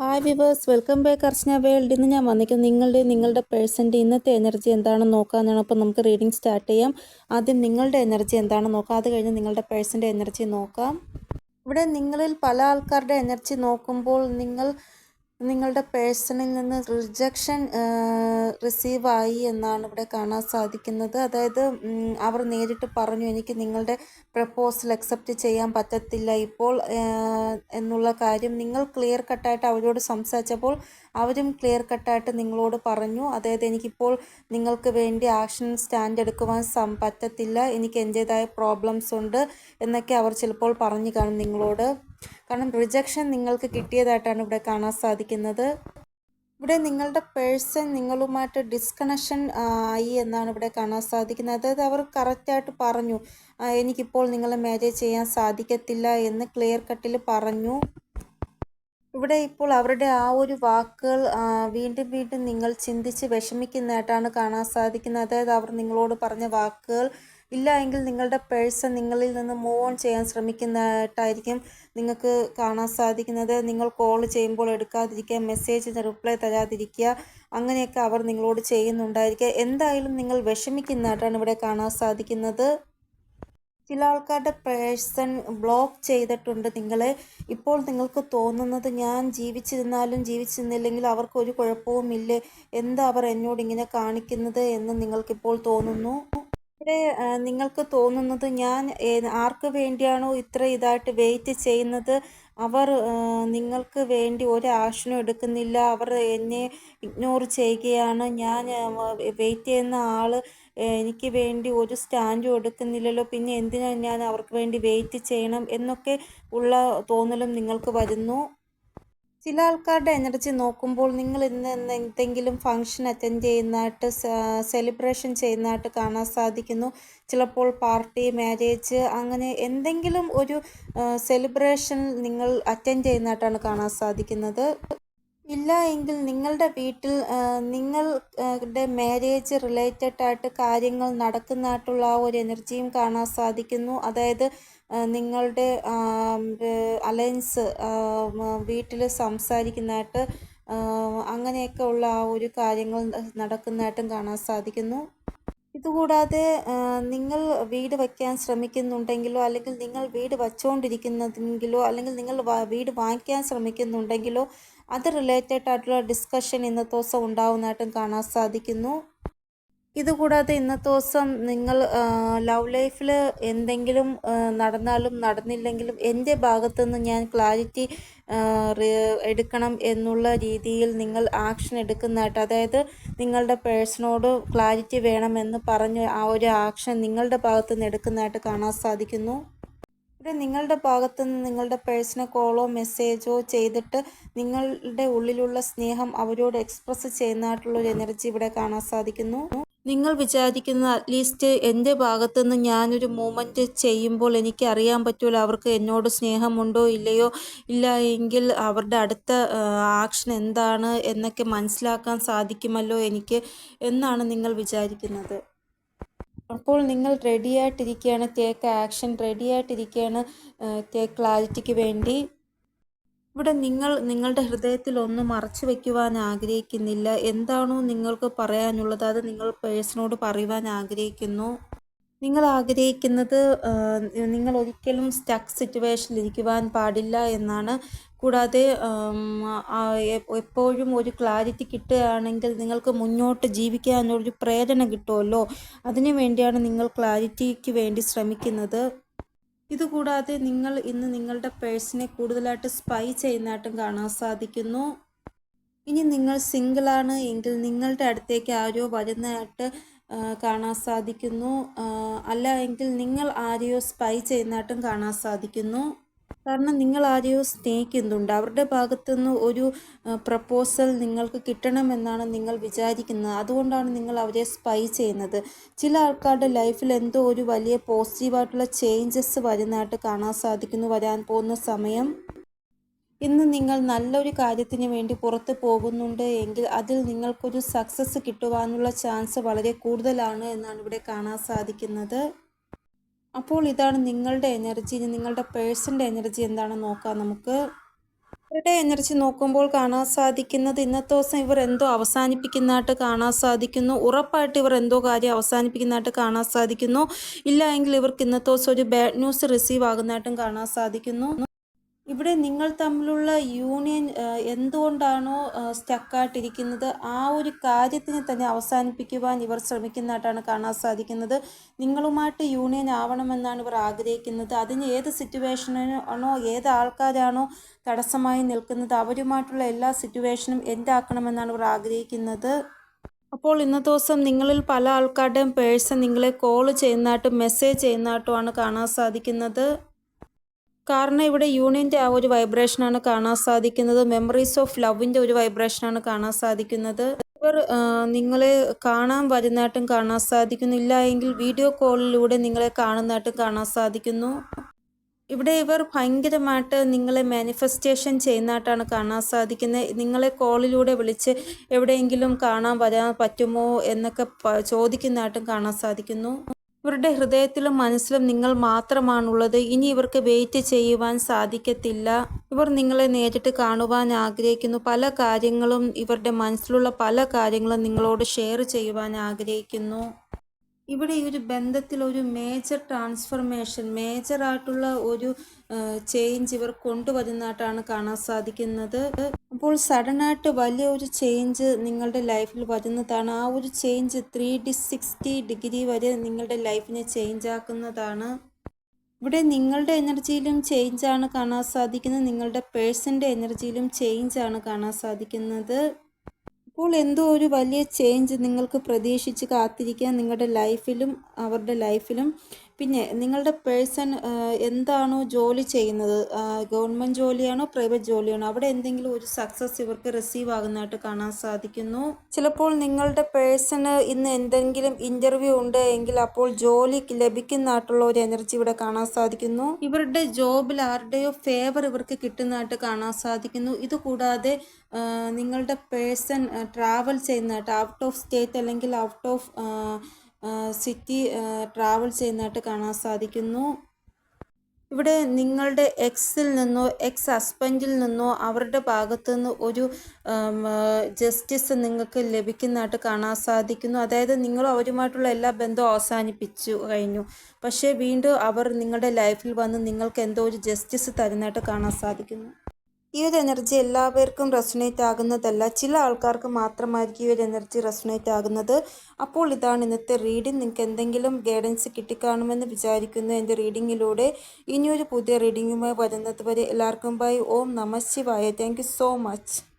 Hi viewers welcome back Archana world ഇന്ന് ഞാൻ വന്നിരിക്കുന്നത് നിങ്ങളുടെ നിങ്ങളുടെ പേഴ്സന്റെ ഇന്നത്തെ എനർജി എന്താണെന്ന് നോക്കാമെന്നാണ് അപ്പോൾ നമുക്ക് റീഡിംഗ് സ്റ്റാർട്ട് ചെയ്യാം. ആദ്യം നിങ്ങളുടെ എനർജി എന്താണെന്ന് നോക്കാം. അത് കഴിഞ്ഞ് നിങ്ങളുടെ പേഴ്സന്റെ എനർജി നോക്കാം. ഇവിടെ നിങ്ങളിൽ പല ആൾക്കാരുടെ എനർജി നോക്കുമ്പോൾ നിങ്ങൾ നിങ്ങളുടെ പേഴ്സണിൽ നിന്ന് റിജക്ഷൻ റിസീവായി എന്നാണ് ഇവിടെ കാണാൻ സാധിക്കുന്നത്. അതായത് അവർ നേരിട്ട് പറഞ്ഞു എനിക്ക് നിങ്ങളുടെ പ്രപ്പോസൽ അക്സെപ്റ്റ് ചെയ്യാൻ പറ്റത്തില്ല ഇപ്പോൾ എന്നുള്ള കാര്യം നിങ്ങൾ ക്ലിയർ കട്ടായിട്ട് അവരോട് സംസാരിച്ചപ്പോൾ അവരും ക്ലിയർ കട്ടായിട്ട് നിങ്ങളോട് പറഞ്ഞു അതായത് എനിക്കിപ്പോൾ നിങ്ങൾക്ക് വേണ്ടി ആക്ഷൻ സ്റ്റാൻഡ് എടുക്കുവാൻ സം പറ്റത്തില്ല. എനിക്ക് എന്റേതായ പ്രോബ്ലംസ് ഉണ്ട് എന്നൊക്കെ അവർ ചിലപ്പോൾ പറഞ്ഞു കാണും നിങ്ങളോട്. കാരണം റിജക്ഷൻ നിങ്ങൾക്ക് കിട്ടിയതായിട്ടാണ് ഇവിടെ കാണാൻ സാധിക്കുന്നത്. ഇവിടെ നിങ്ങളുടെ പേഴ്സൺ നിങ്ങളുമായിട്ട് ഡിസ്കണക്ഷൻ ആയി എന്നാണ് ഇവിടെ കാണാൻ സാധിക്കുന്നത്. അതായത് അവർ കറക്റ്റായിട്ട് പറഞ്ഞു "ആ, എനിക്കിപ്പോൾ നിങ്ങളെ മാരേജ് ചെയ്യാൻ സാധിക്കത്തില്ല എന്ന് ക്ലിയർ കട്ടിൽ പറഞ്ഞു. ഇവിടെ ഇപ്പോൾ അവരുടെ ആ ഒരു വാക്കുകൾ വീണ്ടും വീണ്ടും നിങ്ങൾ ചിന്തിച്ച് വിഷമിക്കുന്നതായിട്ടാണ് കാണാൻ സാധിക്കുന്നത്. അതായത് അവർ നിങ്ങളോട് പറഞ്ഞ വാക്കുകൾ ഇല്ല എങ്കിൽ നിങ്ങളുടെ പേഴ്സൺ നിങ്ങളിൽ നിന്ന് മൂവ് ഓൺ ചെയ്യാൻ ശ്രമിക്കുന്നതായിട്ടായിരിക്കും നിങ്ങൾക്ക് കാണാൻ സാധിക്കുന്നത്. നിങ്ങൾ കോൾ ചെയ്യുമ്പോൾ എടുക്കാതിരിക്കുക മെസ്സേജിന് റിപ്ലൈ തരാതിരിക്കുക അങ്ങനെയൊക്കെ അവർ നിങ്ങളോട് ചെയ്യുന്നുണ്ടായിരിക്കുക. എന്തായാലും നിങ്ങൾ വിഷമിക്കുന്നതായിട്ടാണ് ഇവിടെ കാണാൻ സാധിക്കുന്നത്. ചില ആൾക്കാരുടെ പേഴ്സൺ ബ്ലോക്ക് ചെയ്തിട്ടുണ്ട് നിങ്ങളെ. ഇപ്പോൾ നിങ്ങൾക്ക് തോന്നുന്നത് ഞാൻ ജീവിച്ചിരുന്നാലും ജീവിച്ചിരുന്നില്ലെങ്കിൽ അവർക്ക് ഒരു കുഴപ്പവുമില്ലേ? എന്താ അവർ എന്നോട് ഇങ്ങനെ കാണിക്കുന്നത് എന്ന് നിങ്ങൾക്കിപ്പോൾ തോന്നുന്നു? ഇവിടെ നിങ്ങൾക്ക് തോന്നുന്നത് ഞാൻ ആർക്ക് വേണ്ടിയാണോ ഇത്ര ഇതായിട്ട് വെയിറ്റ് ചെയ്യുന്നത്? അവർ നിങ്ങൾക്ക് വേണ്ടി ഒരു ആക്ഷനും എടുക്കുന്നില്ല. അവർ എന്നെ ഇഗ്നോർ ചെയ്യുകയാണ്. ഞാൻ വെയിറ്റ് ചെയ്യുന്ന ആൾ എനിക്ക് വേണ്ടി ഒരു സ്റ്റാൻഡും എടുക്കുന്നില്ലല്ലോ. പിന്നെ എന്തിനാണ് ഞാൻ അവർക്ക് വേണ്ടി വെയിറ്റ് ചെയ്യണം? എന്നൊക്കെ ഉള്ള തോന്നലും നിങ്ങൾക്ക് വരുന്നു. ചില ആൾക്കാരുടെ എനർജി നോക്കുമ്പോൾ നിങ്ങൾ ഇന്ന് എന്തെങ്കിലും ഫങ്ഷൻ അറ്റൻഡ് ചെയ്യുന്നതായിട്ട് സെലിബ്രേഷൻ ചെയ്യുന്നതായിട്ട് കാണാൻ സാധിക്കുന്നു. ചിലപ്പോൾ പാർട്ടി മാരേജ് അങ്ങനെ എന്തെങ്കിലും ഒരു സെലിബ്രേഷൻ നിങ്ങൾ അറ്റൻഡ് ചെയ്യുന്നതായിട്ടാണ് കാണാൻ സാധിക്കുന്നത്. ഇല്ല എങ്കിൽ നിങ്ങളുടെ വീട്ടിൽ നിങ്ങളുടെ മാരേജ് റിലേറ്റഡ് ആയിട്ട് കാര്യങ്ങൾ നടക്കുന്നതായിട്ടുള്ള ആ ഒരു എനർജിയും കാണാൻ സാധിക്കുന്നു. അതായത് നിങ്ങളുടെ അലയൻസ് വീട്ടിൽ സംസാരിക്കുന്നതായിട്ട് അങ്ങനെയൊക്കെ ഉള്ള ആ ഒരു കാര്യങ്ങൾ നടക്കുന്നതായിട്ടും കാണാൻ സാധിക്കുന്നു. ഇതുകൂടാതെ നിങ്ങൾ വീട് വയ്ക്കാൻ ശ്രമിക്കുന്നുണ്ടെങ്കിലോ അല്ലെങ്കിൽ നിങ്ങൾ വീട് വച്ചുകൊണ്ടിരിക്കുന്നതെങ്കിലോ അല്ലെങ്കിൽ നിങ്ങൾ വീട് വാങ്ങിക്കാൻ ശ്രമിക്കുന്നുണ്ടെങ്കിലോ അത് റിലേറ്റഡ് ആയിട്ടുള്ള ഡിസ്കഷൻ ഇന്നത്തെ ദിവസം ഉണ്ടാവുന്നതായിട്ടും കാണാൻ സാധിക്കുന്നു. ഇതുകൂടാതെ ഇന്നത്തെ ദിവസം നിങ്ങൾ ലവ് ലൈഫിൽ എന്തെങ്കിലും നടന്നാലും നടന്നില്ലെങ്കിലും എന്റെ ഭാഗത്തുനിന്ന് ഞാൻ ക്ലാരിറ്റി എടുക്കണം എന്നുള്ള രീതിയിൽ നിങ്ങൾ ആക്ഷൻ എടുക്കുന്നതായിട്ട് അതായത് നിങ്ങളുടെ പേഴ്സണോട് ക്ലാരിറ്റി വേണമെന്ന് പറഞ്ഞ് ആ ഒരു ആക്ഷൻ നിങ്ങളുടെ ഭാഗത്തുനിന്ന് എടുക്കുന്നതായിട്ട് കാണാൻ സാധിക്കുന്നു. ഇവിടെ നിങ്ങളുടെ ഭാഗത്തു നിന്ന് നിങ്ങളുടെ പേഴ്സണൽ കോളോ മെസ്സേജോ ചെയ്തിട്ട് നിങ്ങളുടെ ഉള്ളിലുള്ള സ്നേഹം അവരോട് എക്സ്പ്രസ് ചെയ്യുന്നതായിട്ടുള്ള ഒരു എനർജി ഇവിടെ കാണാൻ സാധിക്കുന്നു. നിങ്ങൾ വിചാരിക്കുന്ന അറ്റ്ലീസ്റ്റ് എന്റെ ഭാഗത്തുനിന്ന് ഞാനൊരു മൂമെന്റ് ചെയ്യുമ്പോൾ എനിക്ക് അറിയാൻ പറ്റുമല്ലോ അവർക്ക് എന്നോട് സ്നേഹമുണ്ടോ ഇല്ലയോ? ഇല്ല എങ്കിൽ അവരുടെ അടുത്ത ആക്ഷൻ എന്താണ് എന്നൊക്കെ മനസ്സിലാക്കാൻ സാധിക്കുമല്ലോ എനിക്ക് എന്നാണ് നിങ്ങൾ വിചാരിക്കുന്നത്. അപ്പോൾ നിങ്ങൾ റെഡിയായിട്ടിരിക്കുകയാണ് തേക്ക് ആക്ഷൻ റെഡിയായിട്ടിരിക്കുകയാണ് തേക്ക് ക്ലാരിറ്റിക്ക് വേണ്ടി. ഇവിടെ നിങ്ങൾ നിങ്ങളുടെ ഹൃദയത്തിൽ ഒന്നും മറച്ചു വയ്ക്കുവാൻ ആഗ്രഹിക്കുന്നില്ല. എന്താണോ നിങ്ങൾക്ക് പറയാനുള്ളത് അത് നിങ്ങൾ പേഴ്സണോട് പറയുവാൻ ആഗ്രഹിക്കുന്നു. നിങ്ങൾ ആഗ്രഹിക്കുന്നത് നിങ്ങൾ ഒരിക്കലും സ്റ്റക്ക് സിറ്റുവേഷനിൽ ഇരിക്കുവാൻ പാടില്ല എന്നാണ്. കൂടാതെ എപ്പോഴും ഒരു ക്ലാരിറ്റി കിട്ടുകയാണെങ്കിൽ നിങ്ങൾക്ക് മുന്നോട്ട് ജീവിക്കാനൊരു പ്രേരണ കിട്ടുമല്ലോ. അതിനു വേണ്ടിയാണ് നിങ്ങൾ ക്ലാരിറ്റിക്ക് വേണ്ടി ശ്രമിക്കുന്നത്. ഇതുകൂടാതെ നിങ്ങൾ ഇന്ന് നിങ്ങളുടെ പേഴ്സിനെ കൂടുതലായിട്ട് സ്പൈ ചെയ്യുന്നതായിട്ടും കാണാൻ സാധിക്കുന്നു. ഇനി നിങ്ങൾ സിംഗിളാണ് എങ്കിൽ നിങ്ങളുടെ അടുത്തേക്ക് ആരോ വരുന്നതായിട്ട് കാണാൻ സാധിക്കുന്നു. അല്ല എങ്കിൽ നിങ്ങൾ ആരെയോ സ്പൈ ചെയ്യുന്നതായിട്ടും കാണാൻ സാധിക്കുന്നു. കാരണം നിങ്ങൾ ആരെയോ സ്നേഹിക്കുന്നുണ്ട്. അവരുടെ ഭാഗത്തുനിന്ന് ഒരു പ്രപ്പോസൽ നിങ്ങൾക്ക് കിട്ടണമെന്നാണ് നിങ്ങൾ വിചാരിക്കുന്നത്. അതുകൊണ്ടാണ് നിങ്ങൾ അവരെ സ്പൈ ചെയ്യുന്നത്. ചില ആൾക്കാരുടെ ലൈഫിൽ എന്തോ ഒരു വലിയ പോസിറ്റീവായിട്ടുള്ള ചേഞ്ചസ് വരുന്നതായിട്ട് കാണാൻ സാധിക്കുന്നു വരാൻ പോകുന്ന സമയം. ഇന്ന് നിങ്ങൾ നല്ലൊരു കാര്യത്തിന് വേണ്ടി പുറത്ത് പോകുന്നുണ്ട് എങ്കിൽ അതിൽ നിങ്ങൾക്കൊരു സക്സസ് കിട്ടുവാനുള്ള ചാൻസ് വളരെ കൂടുതലാണ് എന്നാണ് ഇവിടെ കാണാൻ സാധിക്കുന്നത്. അപ്പോൾ ഇതാണ് നിങ്ങളുടെ എനർജി നിങ്ങളുടെ പേഴ്സന്റെ എനർജി എന്താണെന്ന് നോക്കാം നമുക്ക്. ഇവരുടെ എനർജി നോക്കുമ്പോൾ കാണാൻ സാധിക്കുന്നത് ഇന്നത്തെ ദിവസം ഇവർ എന്തോ അവസാനിപ്പിക്കുന്നതായിട്ട് കാണാൻ സാധിക്കുന്നു. ഉറപ്പായിട്ട് ഇവർ എന്തോ കാര്യം അവസാനിപ്പിക്കുന്നതായിട്ട് കാണാൻ സാധിക്കുന്നു. ഇല്ല എങ്കിൽ ഇവർക്ക് ഇന്നത്തെ ദിവസം ഒരു ബാഡ് ന്യൂസ് റിസീവ് ആകുന്നതായിട്ടും കാണാൻ സാധിക്കുന്നു. ഇവിടെ നിങ്ങൾ തമ്മിലുള്ള യൂണിയൻ എന്തുകൊണ്ടാണോ സ്റ്റക്കായിട്ടിരിക്കുന്നത് ആ ഒരു കാര്യത്തിനെ തന്നെ അവസാനിപ്പിക്കുവാൻ ഇവർ ശ്രമിക്കുന്നതായിട്ടാണ് കാണാൻ സാധിക്കുന്നത്. നിങ്ങളുമായിട്ട് യൂണിയൻ ആവണമെന്നാണ് ഇവർ ആഗ്രഹിക്കുന്നത്. അതിന് ഏത് സിറ്റുവേഷനാണോ ഏത് ആൾക്കാരാണോ തടസ്സമായി നിൽക്കുന്നത് അവരുമായിട്ടുള്ള എല്ലാ സിറ്റുവേഷനും എന്താക്കണമെന്നാണ് ഇവർ ആഗ്രഹിക്കുന്നത്. അപ്പോൾ ഇന്നത്തെ ദിവസം നിങ്ങളിൽ പല ആൾക്കാരുടെയും പേഴ്സൺ നിങ്ങളെ കോൾ ചെയ്യുന്നതായിട്ടും മെസ്സേജ് ചെയ്യുന്നതായിട്ടുമാണ് കാണാൻ സാധിക്കുന്നത്. കാരണം ഇവിടെ യൂണിയന്റെ ആ ഒരു വൈബ്രേഷനാണ് കാണാൻ സാധിക്കുന്നത്. മെമ്മറീസ് ഓഫ് ലവിന്റെ ഒരു വൈബ്രേഷനാണ് കാണാൻ സാധിക്കുന്നത്. ഇവർ നിങ്ങളെ കാണാൻ വരുന്നതായിട്ടും കാണാൻ സാധിക്കുന്നില്ല എങ്കിൽ വീഡിയോ കോളിലൂടെ നിങ്ങളെ കാണുന്നതായിട്ടും കാണാൻ സാധിക്കുന്നു. ഇവിടെ ഇവർ ഭയങ്കരമായിട്ട് നിങ്ങളെ മാനിഫെസ്റ്റേഷൻ ചെയ്യുന്നതായിട്ടാണ് കാണാൻ സാധിക്കുന്നത്. നിങ്ങളെ കോളിലൂടെ വിളിച്ച് എവിടെയെങ്കിലും കാണാൻ വരാൻ പറ്റുമോ എന്നൊക്കെ ചോദിക്കുന്നതായിട്ടും കാണാൻ സാധിക്കുന്നു. ഇവരുടെ ഹൃദയത്തിലും മനസ്സിലും നിങ്ങൾ മാത്രമാണുള്ളത്. ഇനി ഇവർക്ക് വെയിറ്റ് ചെയ്യുവാൻ സാധിക്കത്തില്ല. ഇവർ നിങ്ങളെ നേരിട്ട് കാണുവാൻ ആഗ്രഹിക്കുന്നു. പല കാര്യങ്ങളും ഇവരുടെ മനസ്സിലുള്ള പല കാര്യങ്ങളും നിങ്ങളോട് ഷെയർ ചെയ്യുവാൻ ആഗ്രഹിക്കുന്നു. ഇവിടെ ഈ ഒരു ബന്ധത്തിൽ ഒരു മേജർ ട്രാൻസ്ഫർമേഷൻ മേജറായിട്ടുള്ള ഒരു ചേഞ്ച് ഇവർ കൊണ്ടുവരുന്നതായിട്ടാണ് കാണാൻ സാധിക്കുന്നത്. അപ്പോൾ സഡനായിട്ട് വലിയ ഒരു ചേഞ്ച് നിങ്ങളുടെ ലൈഫിൽ വരുന്നതാണ്. ആ ഒരു change three D sixty degree വരെ നിങ്ങളുടെ ലൈഫിനെ ചേഞ്ച് ആക്കുന്നതാണ്. ഇവിടെ നിങ്ങളുടെ എനർജിയിലും ചേഞ്ചാണ് കാണാൻ സാധിക്കുന്നത്. നിങ്ങളുടെ പേഴ്സന്റെ എനർജിയിലും ചേഞ്ചാണ് കാണാൻ സാധിക്കുന്നത്. അപ്പോൾ എന്തോ ഒരു വലിയ ചേഞ്ച് നിങ്ങൾക്ക് പ്രതീക്ഷിച്ച് കാത്തിരിക്കാൻ നിങ്ങളുടെ ലൈഫിലും അവരുടെ ലൈഫിലും പിന്നെ നിങ്ങളുടെ പേഴ്സൺ എന്താണോ ജോലി ചെയ്യുന്നത്? ഗവൺമെന്റ് ജോലിയാണോ പ്രൈവറ്റ് ജോലിയാണോ? അവിടെ എന്തെങ്കിലും ഒരു സക്സസ് ഇവർക്ക് റിസീവ് ആകുന്നതായിട്ട് കാണാൻ സാധിക്കുന്നു. ചിലപ്പോൾ നിങ്ങളുടെ പേഴ്സണ് ഇന്ന് എന്തെങ്കിലും ഇന്റർവ്യൂ ഉണ്ട് എങ്കിൽ അപ്പോൾ ജോലി ലഭിക്കുന്നതായിട്ടുള്ള ഒരു എനർജി ഇവിടെ കാണാൻ സാധിക്കുന്നു. ഇവരുടെ ജോബിൽ ആരുടെയോ ഫേവർ ഇവർക്ക് കിട്ടുന്നതായിട്ട് കാണാൻ സാധിക്കുന്നു. ഇതുകൂടാതെ നിങ്ങളുടെ പേഴ്സൺ ട്രാവൽ ചെയ്യുന്നതായിട്ട് ഔട്ട് ഓഫ് സ്റ്റേറ്റ് അല്ലെങ്കിൽ ഔട്ട് ഓഫ് സിറ്റി ട്രാവൽ ചെയ്യുന്നതായിട്ട് കാണാൻ സാധിക്കുന്നു. ഇവിടെ നിങ്ങളുടെ എക്സിൽ നിന്നോ എക്സ് ഹസ്ബൻഡിൽ നിന്നോ അവരുടെ ഭാഗത്തു നിന്ന് ഒരു ജസ്റ്റിസ് നിങ്ങൾക്ക് ലഭിക്കുന്നതായിട്ട് കാണാൻ സാധിക്കുന്നു. അതായത് നിങ്ങൾ അവരുമായിട്ടുള്ള എല്ലാ ബന്ധവും അവസാനിപ്പിച്ചു കഴിഞ്ഞു. പക്ഷേ വീണ്ടും അവർ നിങ്ങളുടെ ലൈഫിൽ വന്ന് നിങ്ങൾക്ക് എന്തോ ഒരു ജസ്റ്റിസ് തരുന്നതായിട്ട് കാണാൻ സാധിക്കുന്നു. ഈ ഒരു എനർജി എല്ലാവർക്കും റെസൊണേറ്റ് ആകുന്നതല്ല. ചില ആൾക്കാർക്ക് മാത്രമായിരിക്കും ഈ ഒരു എനർജി റെസൊണേറ്റ് ആകുന്നത്. അപ്പോൾ ഇതാണ് ഇന്നത്തെ റീഡിംഗ് നിങ്ങൾക്ക് എന്തെങ്കിലും ഗൈഡൻസ് കിട്ടിക്കാണുമെന്ന് വിചാരിക്കുന്നു. എന്റെ റീഡിങ്ങിലൂടെ ഇനിയൊരു പുതിയ റീഡിങ്ങുമായി വരുന്നത് വരെ എല്ലാവർക്കും ബൈ ഓം നമ ശിവായ. Thank so much